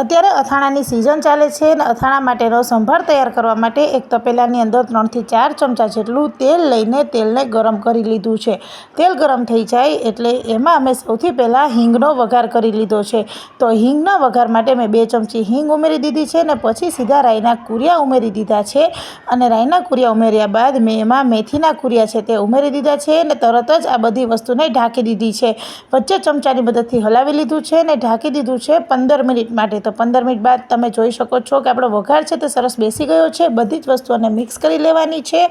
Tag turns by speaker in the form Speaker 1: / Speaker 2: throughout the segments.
Speaker 1: અત્યારે અથાણાની સિઝન ચાલે છે અને અથાણા માટેનો સંભાર તૈયાર કરવા માટે એક તપેલાની અંદર ત્રણથી ચાર ચમચા જેટલું તેલ લઈને તેલને ગરમ કરી લીધું છે. તેલ ગરમ થઈ જાય એટલે એમાં અમે સૌથી પહેલાં હિંગનો વઘાર કરી લીધો છે. તો હિંગના વઘાર માટે મેં બે ચમચી હિંગ ઉમેરી દીધી છે અને પછી સીધા રાઈના કુરિયા ઉમેરી દીધા છે. અને રાઈના કુરિયા ઉમેર્યા બાદ મેં એમાં મેથીના કુરિયા છે તે ઉમેરી દીધા છે અને તરત જ આ બધી વસ્તુને ઢાંકી દીધી છે. વચ્ચે ચમચાની મદદથી હલાવી લીધું છે અને ઢાંકી દીધું છે પંદર મિનિટ માટે. તો પંદર મિનિટ બાદ તમે જોઈ શકો છો કે આપણો વઘાર છે તે સરસ બેસી ગયો છે. બધી જ વસ્તુઓને મિક્સ કરી લેવાની છે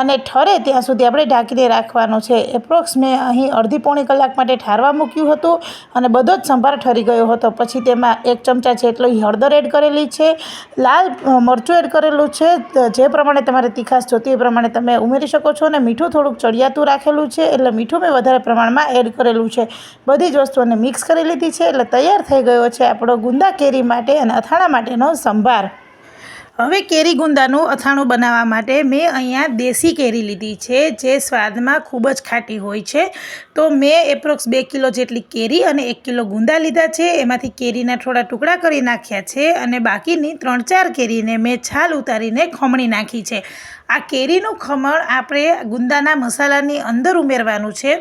Speaker 1: અને ઠરે ત્યાં સુધી આપણે ઢાંકીને રાખવાનો છે. એપ્રોક્સ મેં અહીં અડધી પોણી કલાક માટે ઠારવા મૂક્યું હતું અને બધો જ સંભાર ઠરી ગયો હતો. પછી તેમાં એક ચમચા જેટલો હળદર એડ કરેલી છે. લાલ મરચું એડ કરેલું છે. જે પ્રમાણે તમારે તીખાશ જોતી એ પ્રમાણે તમે ઉમેરી શકો છો અને મીઠું થોડુંક ચડિયાતું રાખેલું છે. એટલે મીઠું મેં વધારે પ્રમાણમાં એડ કરેલું છે. બધી જ વસ્તુઓને મિક્સ કરી લીધી છે. એટલે તૈયાર થઈ ગયો છે આપણો ગુંદા કેરી માટે અને અથાણા માટેનો સંભાર. હવે કેરી ગુંદાનું અથાણું બનાવવા માટે મેં અહીંયા દેશી કેરી લીધી છે, જે સ્વાદમાં ખૂબ જ ખાટી હોય છે. તો મેં એપ્રોક્સ બે કિલો જેટલી કેરી અને એક કિલો ગુંદા લીધા છે, એમાંથી કેરીના થોડા ટુકડા કરી નાખ્યા છે અને બાકીની ત્રણ ચાર કેરીને મેં છાલ ઉતારીને ખમણી નાખી છે. આ કેરીનું ખમણ આપણે ગુંદાના મસાલાની અંદર ઉમેરવાનું છે.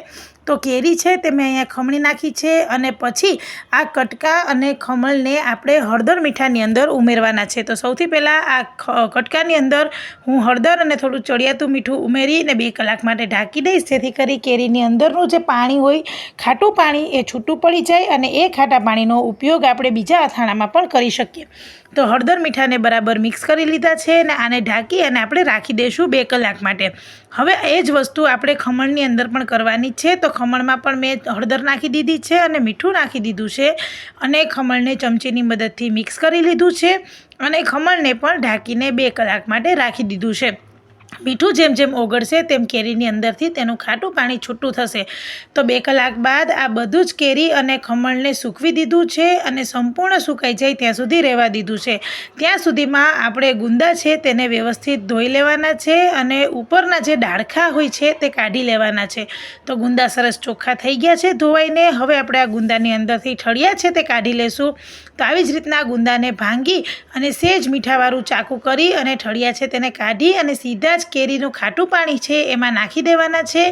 Speaker 1: તો કેરી છે તે મેં અહીંયા ખમણી નાખી છે અને પછી આ કટકા અને ખમણને આપણે હળદર મીઠાની અંદર ઉમેરવાના છે. તો સૌથી પહેલાં આ કટકાની અંદર હું હળદર અને થોડું ચડિયાતું મીઠું ઉમેરીને બે કલાક માટે ઢાંકી દઈશ. જેથી કરી કેરીની અંદરનું જે પાણી હોય, ખાટું પાણી એ છૂટું પડી જાય અને એ ખાટા પાણીનો ઉપયોગ આપણે બીજા અથાણામાં પણ કરી શકીએ. તો હળદર મીઠાને બરાબર મિક્સ કરી લીધા છે અને આને ઢાંકી અને આપણે રાખી દઈશું બે કલાક માટે. હવે એ જ વસ્તુ આપણે ખમણની અંદર પણ કરવાની છે. તો ખમણમાં પણ મેં હળદર નાખી દીધી છે અને મીઠું નાખી દીધું છે અને ખમણને ચમચીની મદદથી મિક્સ કરી લીધું છે અને ખમણને પણ ઢાંકીને બે કલાક માટે રાખી દીધું છે. મીઠું જેમ જેમ ઓગળશે તેમ કેરીની અંદરથી તેનું ખાટું પાણી છૂટું થશે. તો બે કલાક બાદ આ બધું જ કેરી અને ખમણને સૂકવી દીધું છે અને સંપૂર્ણ સુકાઈ જાય ત્યાં સુધી રહેવા દીધું છે. ત્યાં સુધીમાં આપણે ગુંદા છે તેને વ્યવસ્થિત ધોઈ લેવાના છે અને ઉપરના જે ડાળખા હોય છે તે કાઢી લેવાના છે. તો ગુંદા સરસ ચોખ્ખા થઈ ગયા છે ધોવાઈને. હવે આપણે આ ગુંદાની અંદરથી ઠળિયા છે તે કાઢી લેશું. તો આવી જ રીતના ગુંદાને ભાંગી અને સેજ મીઠાવાળું ચાકુ કરી અને ઠળિયા છે તેને કાઢી અને સીધા જ કેરીનું ખાટું પાણી છે, એમાં નાખી દેવાના છે.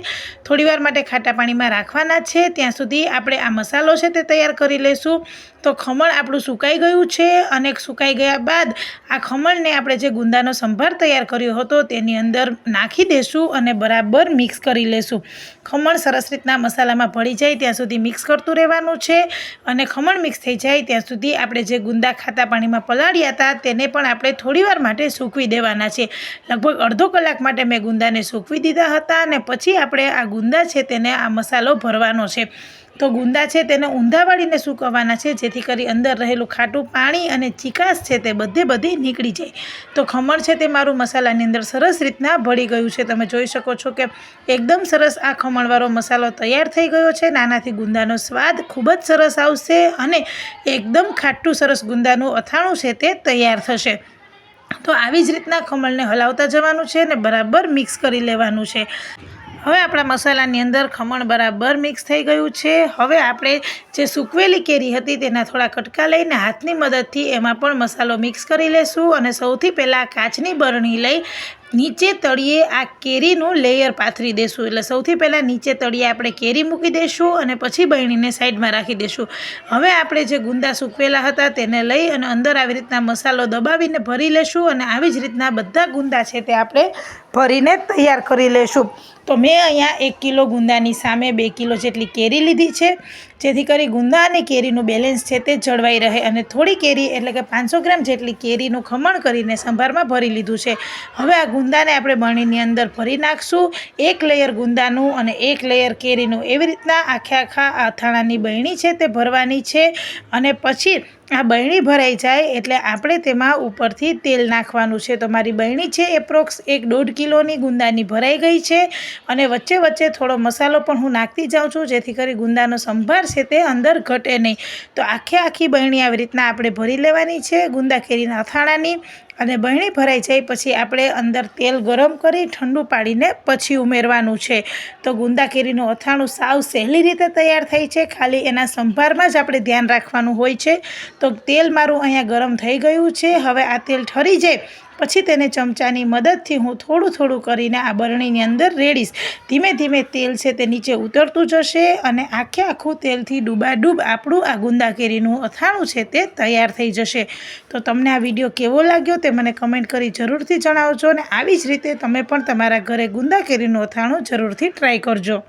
Speaker 1: થોડીવાર માટે ખાટા પાણીમાં રાખવાના છે. ત્યાં સુધી આપણે આ મસાલો છે તે તૈયાર કરી લઈશું તો ખમણ આપણું સુકાઈ ગયું છે અને સુકાઈ ગયા બાદ આ ખમણને આપણે જે ગુંદાનો સંભાર તૈયાર કર્યો હતો તેની અંદર નાખી દઈશું અને બરાબર મિક્સ કરી લેશું. ખમણ સરસ રીતના મસાલામાં ભળી જાય ત્યાં સુધી મિક્સ કરતું રહેવાનું છે અને ખમણ મિક્સ થઈ જાય ત્યાં સુધી આપણે જે ગુંદા ખાતા પાણીમાં પલાળ્યા હતા તેને પણ આપણે થોડીવાર માટે સૂકવી દેવાના છે. લગભગ અડધો કલાક માટે મેં ગુંદાને સૂકવી દીધા હતા અને પછી આપણે આ ગુંદા છે તેને આ મસાલો ભરવાનો છે. તો ગુંદા છે તેને ઊંધા વાળીને સૂકવવાના છે, જેથી કરી અંદર રહેલું ખાટું પાણી અને ચિકાસ છે તે બધે બધી નીકળી જાય. તો ખમણ છે તે મારું મસાલાની અંદર સરસ રીતના ભળી ગયું છે. તમે જોઈ શકો છો કે એકદમ સરસ આ ખમણવાળો મસાલો તૈયાર થઈ ગયો છે. નાનાથી ગુંદાનો સ્વાદ ખૂબ જ સરસ આવશે અને એકદમ ખાટું સરસ ગુંદાનું અથાણું છે તે તૈયાર થશે. તો આવી જ રીતના ખમણને હલાવતા જવાનું છે અને બરાબર મિક્સ કરી લેવાનું છે. હવે આપણા મસાલાની અંદર ખમણ બરાબર મિક્સ થઈ ગયું છે. હવે આપણે જે સૂકવેલી કેરી હતી તેના થોડા કટકા લઈને હાથની મદદથી એમાં પણ મસાલો મિક્સ કરી લેશું અને સૌથી પહેલાં કાચની બરણી લઈ નીચે તળિયે આ કેરીનું લેયર પાથરી દેશું. એટલે સૌથી પહેલાં નીચે તળિયે આપણે કેરી મૂકી દઈશું અને પછી બહેણીને સાઈડમાં રાખી દઈશું હવે આપણે જે ગુંદા સૂકવેલા હતા તેને લઈ અને અંદર આવી રીતના મસાલો દબાવીને ભરી લેશું અને આવી જ રીતના બધા ગુંદા છે તે આપણે ભરીને તૈયાર કરી લેશું. તો મેં અહીંયા એક કિલો ગુંદાની સામે બે કિલો જેટલી કેરી લીધી છે. જેથી કરી ગુંદા અને કેરીનું બેલેન્સ છે તે જળવાઈ રહે અને થોડી કેરી એટલે કે પાંચસો ગ્રામ જેટલી કેરીનું ખમણ કરીને સંભારમાં ભરી લીધું છે. હવે આ ગુંદાને આપણે બરણીની અંદર ભરી નાખશું. એક લેયર ગુંદાનું અને એક લેયર કેરીનું એવી રીતના આખે આખા અથાણાની બહેણી છે તે ભરવાની છે અને પછી આ બહેણી ભરાઈ જાય એટલે આપણે તેમાં ઉપરથી તેલ નાખવાનું છે. તો મારી બહેણી છે એપ્રોક્સ એક દોઢ કિલોની ગુંદાની ભરાઈ ગઈ છે અને વચ્ચે વચ્ચે થોડો મસાલો પણ હું નાખતી જાઉં છું જેથી કરી ગુંદાનો સંભાર છે તે અંદર ઘટે નહીં. તો આખે આખી બહેણી આવી રીતના આપણે ભરી લેવાની છે ગુંદા કેરીના અથાણાની. અને બહેણી ભરાઈ જાય પછી આપણે અંદર તેલ ગરમ કરી ઠંડુ પાડીને પછી ઉમેરવાનું છે. તો ગુંદા કેરીનું અથાણું સાવ સહેલી રીતે તૈયાર થાય છે. ખાલી એના સંભારમાં જ આપણે ધ્યાન રાખવાનું હોય છે. તો તેલ મારું અહીંયા ગરમ થઈ ગયું છે. હવે આ તેલ ઠરી જાય પછી તેને ચમચાની મદદથી હું થોડું થોડું કરીને આ બરણીની અંદર રેડીશ. ધીમે ધીમે તેલ છે તે નીચે ઉતરતું જશે અને આખે આખું તેલથી ડૂબાડૂબ આપણું આ ગુંદા કેરીનું અથાણું છે તે તૈયાર થઈ જશે. તો તમને આ વીડિયો કેવો લાગ્યો તે મને કમેન્ટ કરી જરૂરથી જણાવજો અને આવી જ રીતે તમે પણ તમારા ઘરે ગુંદા કેરીનું અથાણું જરૂરથી ટ્રાય કરજો.